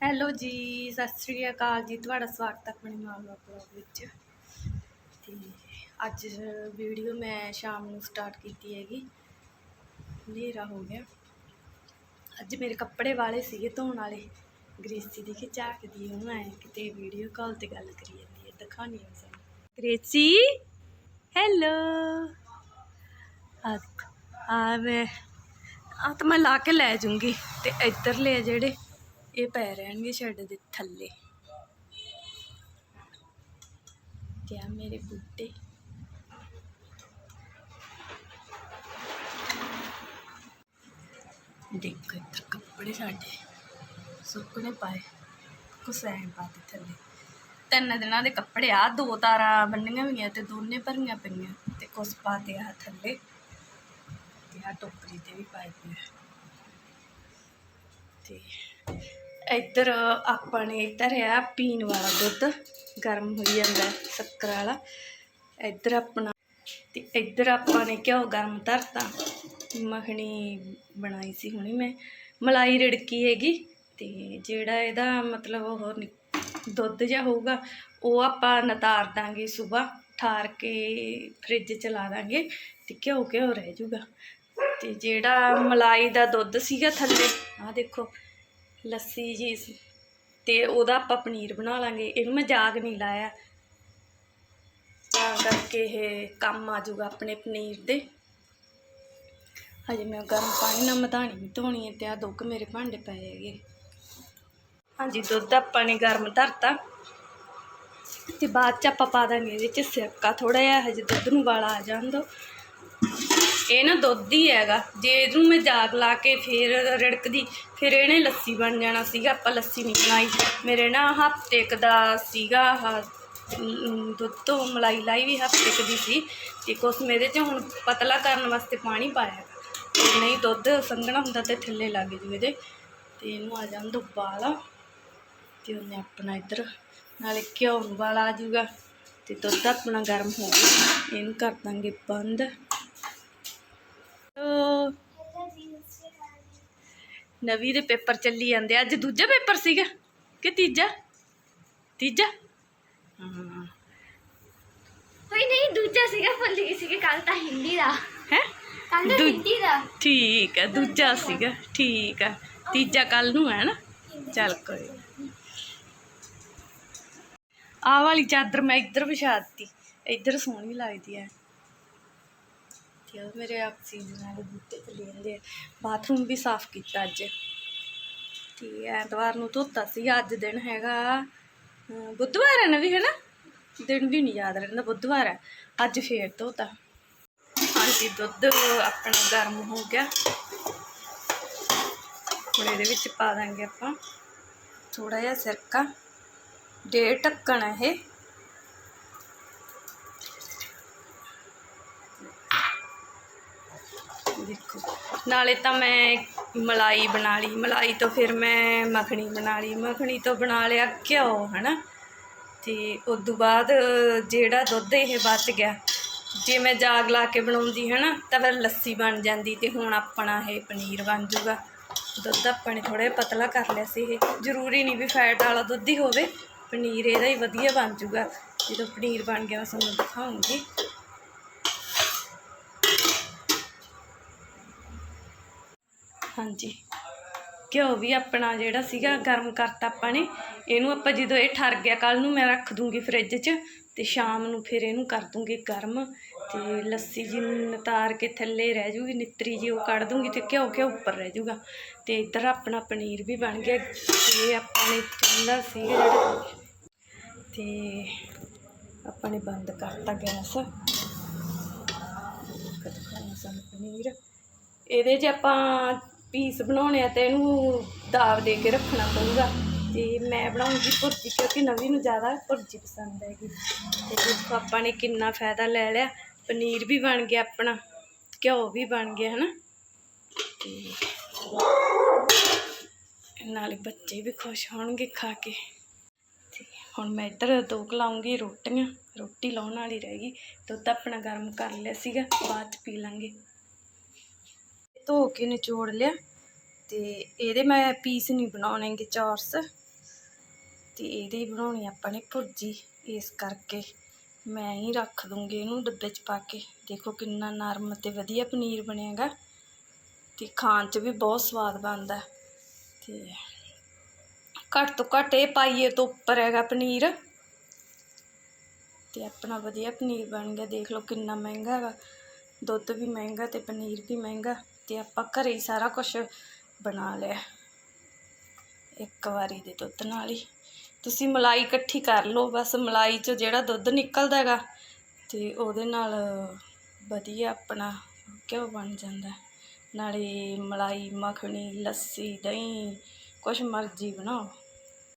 Hello ਜੀ, ਸਤਿ ਸ੍ਰੀ ਅਕਾਲ ਜੀ। ਤੁਹਾਡਾ ਸਵਾਗਤ ਹੈ ਆਪਣੇ ਮਾਲਵਾ ਬਲੌਗ ਵਿੱਚ। ਤੇ ਅੱਜ ਵੀਡੀਓ ਮੈਂ ਸ਼ਾਮ ਨੂੰ ਸਟਾਰਟ ਕੀਤੀ ਹੈਗੀ। ਹਨੇਰਾ ਹੋ ਗਿਆ। ਅੱਜ ਮੇਰੇ ਕੱਪੜੇ ਵਾਲੇ ਸੀਗੇ ਧੋਣ ਵਾਲੇ। ਗ੍ਰੇਸੀ ਦੀ ਝਾਕਦੀ ਉਹਨੂੰ ਐ ਕਿਤੇ ਵੀਡੀਓ ਕਾਲ ਤੇ ਗੱਲ ਕਰੀ ਜਾਂਦੀ ਹੈ ਦਿਖਾਣੀ ਹੈ ਸਾਨੂੰ। ਗ੍ਰੇਸੀ ਹੈਲੋ ਆ ਮੈਂ ਆ ਤਾਂ ਮੈਂ ਲਾ ਕੇ ਲੈ ਜੂੰਗੀ ਤੇ ਇੱਧਰਲੇ ਆ ਜਿਹੜੇ ਇਹ ਪੈ ਰਹਿਣਗੇ ਸ਼ੈੱਡ ਦੇ ਥੱਲੇ। ਤੇ ਆ ਮੇਰੇ ਬੂਟੇ। ਦੇਖੋ ਇੱਧਰ ਕੱਪੜੇ ਸਾਡੇ ਸੁੱਕਣੇ ਪਾਏ ਕੁਸੈਨ ਪਾਤੇ ਥੱਲੇ। ਤਿੰਨ ਦਿਨਾਂ ਦੇ ਕੱਪੜੇ ਆ, ਦੋ ਤਾਰਾਂ ਬੰਨੀਆਂ ਹੋਈਆਂ ਤੇ ਦੋਨੇ ਭਰੀਆਂ ਪਈਆਂ ਤੇ ਕੁਛ ਪਾਤੇ ਆ ਥੱਲੇ। ਤੇ ਆ ਟੋਕਰੀ ਤੇ ਵੀ ਪਾਏ ਪਏ ਤੇ ਇੱਧਰ ਆਪਾਂ ਨੇ ਧਰਿਆ ਪੀਣ ਵਾਲਾ ਦੁੱਧ, ਗਰਮ ਹੋਈ ਜਾਂਦਾ ਸ਼ੱਕਰ ਵਾਲਾ। ਇੱਧਰ ਆਪਣਾ ਤੇ ਇੱਧਰ ਆਪਾਂ ਨੇ ਘਿਓ ਗਰਮ ਧਰਤਾ। ਮੱਖਣੀ ਬਣਾਈ ਸੀ ਹੁਣੀ ਮੈਂ। ਮਲਾਈ ਰਿੜਕੀ ਹੈਗੀ। ਤੇ ਜਿਹੜਾ ਇਹਦਾ ਮਤਲਬ ਉਹ ਨਿ- ਦੁੱਧ ਜਿਹਾ ਹੋਊਗਾ, ਉਹ ਆਪਾਂ ਨਤਾਰ ਦਾਂਗੇ ਸਵੇਰ। ਠਾਰ ਕੇ ਫ੍ਰਿਜ ਚ ਲਾ ਦਾਂਗੇ ਤੇ ਘਿਓ ਘਿਓ ਰਹਿ ਜਾਊਗਾ ਤੇ ਜਿਹੜਾ ਮਲਾਈ ਦਾ ਦੁੱਧ ਸੀਗਾ ਥੱਲੇ, ਆਹ ਦੇਖੋ। ਲੱਸੀ ਜੀ ਸੀ। ਤੇ ਉਹਦਾ ਆਪਾਂ ਪਨੀਰ ਬਣਾ ਲਾਂਗੇ। ਇਹਨੂੰ ਮੈਂ ਜਾਗ ਨਹੀਂ ਲਾਇਆ। ਤਾਂ ਕਰਕੇ ਇਹ ਕੰਮ ਆ ਜਾਊਗਾ ਆਪਣੇ ਪਨੀਰ ਦੇ। ਹਜੇ ਮੈਂ ਗਰਮ ਪਾਣੀ ਨਾਲ ਮਧਾਣੀ ਵੀ ਧੋਣੀ ਹੈ ਤੇ ਆ ਦੁੱਧ ਮੇਰੇ ਭਾਂਡੇ ਪਏ ਹੈਗੇ। ਹਾਂਜੀ, ਦੁੱਧ ਆਪਾਂ ਨੇ ਗਰਮ ਧਰਤਾ। ਤੇ ਬਾਅਦ ਚ ਆਪਾਂ ਪਾ ਦਾਂਗੇ ਇਹਦੇ ਚ ਸਿਰਕਾ ਥੋੜਾ ਜਿਹਾ। ਹਜੇ ਦੁੱਧ ਨੂੰ ਵਾਲਾ ਆ ਜਾਣ ਦੋ ਇਹ ਨਾ ਦੁੱਧ ਹੀ ਹੈਗਾ। ਜੇ ਇਹਨੂੰ ਮੈਂ ਜਾਗ ਲਾ ਕੇ ਫੇਰ ਰਿੜਕਦੀ, ਫਿਰ ਇਹਨੇ ਲੱਸੀ ਬਣ ਜਾਣਾ ਸੀਗਾ, ਆਪਾਂ ਲੱਸੀ ਨਹੀਂ ਬਣਾਈ। ਮੇਰੇ ਨਾ ਹਫ਼ਤੇ ਕੁ ਦਾ ਸੀਗਾ ਆਹ ਦੁੱਧ ਤੋਂ ਮਲਾਈ ਲਾਈ ਵੀ ਹਫ਼ਤੇ ਕੁ ਦੀ ਸੀ ਤੇ ਕੁਛ ਮੇਰੇ 'ਚ ਹੁਣ ਪਤਲਾ ਕਰਨ ਵਾਸਤੇ ਪਾਣੀ ਪਾਇਆ ਨਹੀਂ ਦੁੱਧ ਸੰਘਣਾ ਹੁੰਦਾ ਤੇ ਥੱਲੇ ਲੱਗ ਜੂ ਇਹਦੇ। ਤੇ ਇਹਨੂੰ ਆ ਜਾਂਦਾ ਉਬਾਲ। ਤੇ ਉਹਨੇ ਆਪਣਾ ਇੱਧਰ ਨਾਲੇ ਘਿਓ ਨੂੰ ਆ ਜੂਗਾ। ਤੇ ਦੁੱਧ ਆਪਣਾ ਗਰਮ ਹੋ ਗਿਆ। ਇਹਨੂੰ ਕਰ ਦਾਂਗੇ ਬੰਦ। ਨਵੀਂ ਦੇ ਪੇਪਰ ਚੱਲੀ ਜਾਂਦੇ ਆ। ਅੱਜ ਦੂਜਾ ਪੇਪਰ ਸੀਗਾ ਕਿ ਤੀਜਾ? ਤੀਜਾ? ਹਾਂ। ਕੋਈ ਨਹੀਂ ਦੂਜਾ ਸੀਗਾ ਭੁੱਲ ਗਈ ਸੀਗਾ ਕੱਲ ਤਾਂ ਹਿੰਦੀ ਦਾ। ਹੈ? ਕੱਲ ਤਾਂ ਹਿੰਦੀ ਦਾ। ਠੀਕ ਹੈ ਦੂਜਾ ਸੀਗਾ। ਠੀਕ ਹੈ ਤੀਜਾ ਕੱਲ ਨੂੰ ਹੈ ਨਾ? ਚੱਲ ਕੋਈ ਆਹ ਵਾਲੀ ਚਾਦਰ ਮੈਂ ਇੱਧਰ ਵਿਛਾ ਦਿੱਤੀ। ਇੱਧਰ ਸੋਹਣੀ ਲੱਗਦੀ ਹੈ ਤੇ ਉਹ ਮੇਰੇ ਆਕਸੀਜਨ ਵਾਲੇ ਬੂਟੇ ਤੇ ਲੈਂਦੇ ਆ। ਬਾਥਰੂਮ ਵੀ ਸਾਫ਼ ਕੀਤਾ ਅੱਜ। ਤੇ ਐਤਵਾਰ ਨੂੰ ਧੋਤਾ ਸੀ, ਅੱਜ ਦਿਨ ਹੈਗਾ ਬੁੱਧਵਾਰ ਹੈ ਨਾ ਵੀ ਹੈ ਨਾ ਦਿਨ ਵੀ ਨਹੀਂ ਯਾਦ ਰਹਿੰਦਾ, ਬੁੱਧਵਾਰ ਹੈ। ਅੱਜ ਫੇਰ ਧੋਤਾ। ਹਾਂਜੀ, ਦੁੱਧ ਆਪਣਾ ਗਰਮ ਹੋ ਗਿਆ। ਹੁਣ ਇਹਦੇ ਵਿੱਚ ਪਾ ਦਾਂਗੇ ਆਪਾਂ। ਥੋੜਾ ਜਿਹਾ ਸਿਰਕਾ। ਡੇਢ ਢੱਕਣ ਇਹ। ਦੇਖੋ। ਨਾਲੇ ਤਾਂ ਮੈਂ ਮਲਾਈ ਬਣਾ ਲਈ। ਮਲਾਈ ਤੋਂ ਫਿਰ ਮੈਂ ਮੱਖਣੀ ਬਣਾ ਲਈ। ਮੱਖਣੀ ਤੋਂ ਬਣਾ ਲਿਆ ਘਿਓ, ਹਨਾ? ਤੇ ਉਸ ਤੋਂ ਬਾਅਦ ਜਿਹੜਾ ਦੁੱਧ ਇਹ ਬਚ ਗਿਆ, ਜੇ ਮੈਂ ਜਾਗ ਲਾ ਕੇ ਬਣਾਉਂਦੀ ਹੈ ਨਾ ਤਾਂ ਫਿਰ ਲੱਸੀ ਬਣ ਜਾਂਦੀ ਤੇ ਹੁਣ ਆਪਣਾ ਇਹ ਪਨੀਰ ਬਣ ਜੂਗਾ ਦੁੱਧ ਆਪਾਂ ਨੇ ਥੋੜਾ ਜਿਹਾ ਪਤਲਾ ਕਰ ਲਿਆ ਸੀ ਇਹ। ਜ਼ਰੂਰੀ ਨਹੀਂ ਵੀ ਫੈਟ ਵਾਲਾ ਦੁੱਧ ਹੀ ਹੋਵੇ। ਪਨੀਰ ਇਹਦਾ ਹੀ ਵਧੀਆ ਬਣ ਜੂਗਾ ਜਦੋਂ ਪਨੀਰ ਬਣ ਗਿਆ, ਮੈਂ ਤੁਹਾਨੂੰ ਦਿਖਾਉਂਗੀ। ਹਾਂਜੀ। ਘਿਓ ਵੀ ਆਪਣਾ ਜਿਹੜਾ ਸੀਗਾ, ਗਰਮ ਕਰਤਾ ਆਪਾਂ ਨੇ। ਇਹਨੂੰ ਆਪਾਂ ਜਦੋਂ ਇਹ ਠਰ ਗਿਆ ਕੱਲ ਨੂੰ ਮੈਂ ਰੱਖ ਦੂੰਗੀ ਫ੍ਰਿਜ 'ਚ ਤੇ ਸ਼ਾਮ ਨੂੰ ਫਿਰ ਇਹਨੂੰ ਕਰ ਦੂੰਗੀ ਗਰਮ। ਤੇ ਲੱਸੀ ਜੀ ਨਤਾਰ ਕੇ ਥੱਲੇ ਰਹਿ ਜੂਗੀ, ਨਿੱਤਰੀ ਜੀ ਉਹ ਕੱਢ ਦੂੰਗੀ ਤੇ ਘਿਓ ਘਿਓ ਉੱਪਰ ਰਹਿ ਜੂਗਾ। ਤੇ ਇੱਧਰ ਆਪਣਾ ਪਨੀਰ ਵੀ ਬਣ ਗਿਆ। ਇਹ ਆਪਾਂ ਨੇ ਚੁੱਲ੍ਹਾ ਸੀ ਜਿਹੜਾ ਤੇ ਆਪਾਂ ਨੇ ਬੰਦ ਕਰਤਾ ਗੈਸ। ਕਦਖਾਨਾ ਸਾਨੂੰ ਪਨੀਰ। ਇਹਦੇ 'ਚ ਆਪਾਂ ਪੀਸ ਬਣਾਉਣੇ ਆ ਤੇ ਇਹਨੂੰ ਦਾਬ ਦੇ ਕੇ ਰੱਖਣਾ ਪਊਗਾ। ਤੇ ਮੈਂ ਬਣਾਉਂਗੀ ਭੁਰਜੀ ਕਿਉਂਕਿ ਨਵੀਂ ਨੂੰ ਜ਼ਿਆਦਾ ਭੁਰਜੀ ਪਸੰਦ ਹੈਗੀ। ਤੇ ਦੇਖੋ ਆਪਾਂ ਨੇ ਕਿੰਨਾ ਫਾਇਦਾ ਲੈ ਲਿਆ। ਪਨੀਰ ਵੀ ਬਣ ਗਿਆ ਆਪਣਾ, ਘਿਓ ਵੀ ਬਣ ਗਿਆ, ਹਨਾ? ਤੇ ਨਾਲੇ ਬੱਚੇ ਵੀ ਖੁਸ਼ ਹੋਣਗੇ ਖਾ ਕੇ। ਤੇ ਹੁਣ ਮੈਂ ਇੱਧਰ ਦੋ ਕੁ ਲਾਉਂਗੀ ਰੋਟੀਆਂ। ਰੋਟੀ ਲਾਉਣ ਵਾਲੀ ਰਹਿ ਗਈ। ਦੁੱਧ ਆਪਣਾ ਗਰਮ ਕਰ ਲਿਆ ਸੀਗਾ, ਬਾਅਦ ਚ ਪੀ ਲਾਂਗੇ। ਧੋ ਕੇ ਨਿਚੋੜ ਲਿਆ ਤੇ ਇਹਦੇ ਮੈਂ ਪੀਸ ਨਹੀਂ ਬਣਾਉਣੇਗੇ ਚੌਰਸ। ਤੇ ਇਹਦੇ ਬਣਾਉਣੀ ਆਪਾਂ ਨੇ ਭੁਰਜੀ, ਇਸ ਕਰਕੇ ਮੈਂ ਹੀ ਰੱਖ ਦੂੰਗੀ ਇਹਨੂੰ ਡੱਬੇ 'ਚ ਪਾ ਕੇ। ਦੇਖੋ ਕਿੰਨਾ ਨਰਮ ਤੇ ਵਧੀਆ ਪਨੀਰ ਬਣੇਗਾ ਤੇ ਖਾਣ 'ਚ ਵੀ ਬਹੁਤ ਸਵਾਦ ਬਣਦਾ। ਹੈ। ਤੇ ਘੱਟ ਤੋਂ ਘੱਟ ਇਹ ਪਾਈਏ ਤੋਂ ਉੱਪਰ ਹੈਗਾ ਪਨੀਰ। ਤੇ ਆਪਣਾ ਵਧੀਆ ਪਨੀਰ ਬਣ ਗਿਆ। ਦੇਖ ਲਓ ਕਿੰਨਾ ਮਹਿੰਗਾ ਹੈਗਾ। ਦੁੱਧ ਵੀ ਮਹਿੰਗਾ ਤੇ ਪਨੀਰ ਵੀ ਮਹਿੰਗਾ ਤੇ ਆਪਾਂ ਘਰੇ ਹੀ ਸਾਰਾ ਕੁਝ ਬਣਾ ਲਿਆ। ਇੱਕ ਵਾਰੀ ਦੇ ਦੁੱਧ ਨਾਲ ਹੀ। ਤੁਸੀਂ ਮਲਾਈ ਇਕੱਠੀ ਕਰ ਲਓ, ਬਸ ਮਲਾਈ 'ਚ ਜਿਹੜਾ ਦੁੱਧ ਨਿਕਲਦਾ ਹੈਗਾ ਤੇ ਉਹਦੇ ਨਾਲ ਵਧੀਆ ਆਪਣਾ ਘਿਓ ਬਣ ਜਾਂਦਾ। ਨਾਲੇ ਮਲਾਈ, ਮੱਖਣੀ, ਲੱਸੀ, ਦਹੀਂ, ਕੁਛ ਮਰਜ਼ੀ ਬਣਾਓ।